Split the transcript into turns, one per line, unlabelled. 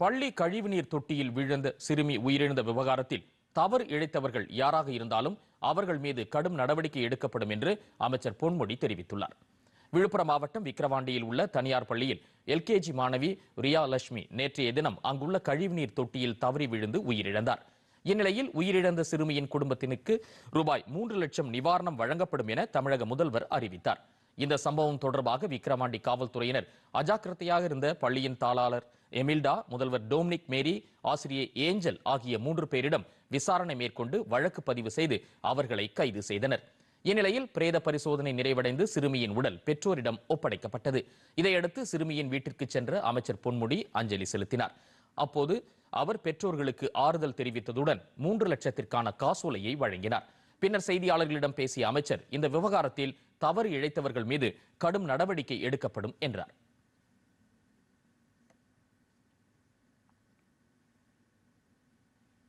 பள்ளி கழிவுநீர் தொட்டியில் விழுந்த சிறுமி உயிரிழந்த விவகாரத்தில் தவறு இழைத்தவர்கள் யாராக இருந்தாலும் அவர்கள் மீது கடும் நடவடிக்கை எடுக்கப்படும் என்று அமைச்சர் பொன்முடி தெரிவித்துள்ளார். விழுப்புரம் மாவட்டம் விக்கிரவாண்டியில் உள்ள தனியார் பள்ளியில் எல்கேஜி மாணவி ரியா லட்சுமி நேற்றைய தினம் அங்குள்ள கழிவுநீர் தொட்டியில் தவறி விழுந்து உயிரிழந்தார். இந்நிலையில் உயிரிழந்த சிறுமியின் குடும்பத்தினுக்கு ரூபாய் மூன்று லட்சம் நிவாரணம் வழங்கப்படும் என தமிழக முதல்வர் அறிவித்தார். இந்த சம்பவம் தொடர்பாக விக்கிரவாண்டி காவல்துறையினர் அஜாக்கிரதையாக இருந்த பள்ளியின் தாளாளர் எமில்டா முதல்வர் டோம்னிக் மேரி ஆசிரியை ஏஞ்சல் ஆகிய மூன்று பேரிடம் விசாரணை மேற்கொண்டு வழக்கு பதிவு செய்து அவர்களை கைது செய்தனர். இந்நிலையில் பிரேத பரிசோதனை நிறைவடைந்து சிறுமியின் உடல் பெற்றோரிடம் ஒப்படைக்கப்பட்டது. இதையடுத்து சிறுமியின் வீட்டிற்கு சென்ற அமைச்சர் பொன்முடி அஞ்சலி செலுத்தினார். அப்போது அவர் பெற்றோர்களுக்கு ஆறுதல் தெரிவித்ததுடன் மூன்று லட்சத்திற்கான காசோலையை வழங்கினார். பின்னர் செய்தியாளர்களிடம் பேசிய அமைச்சர் இந்த விவகாரத்தில் தவறு இழைத்தவர்கள் மீது கடும் நடவடிக்கை எடுக்கப்படும் என்றார்.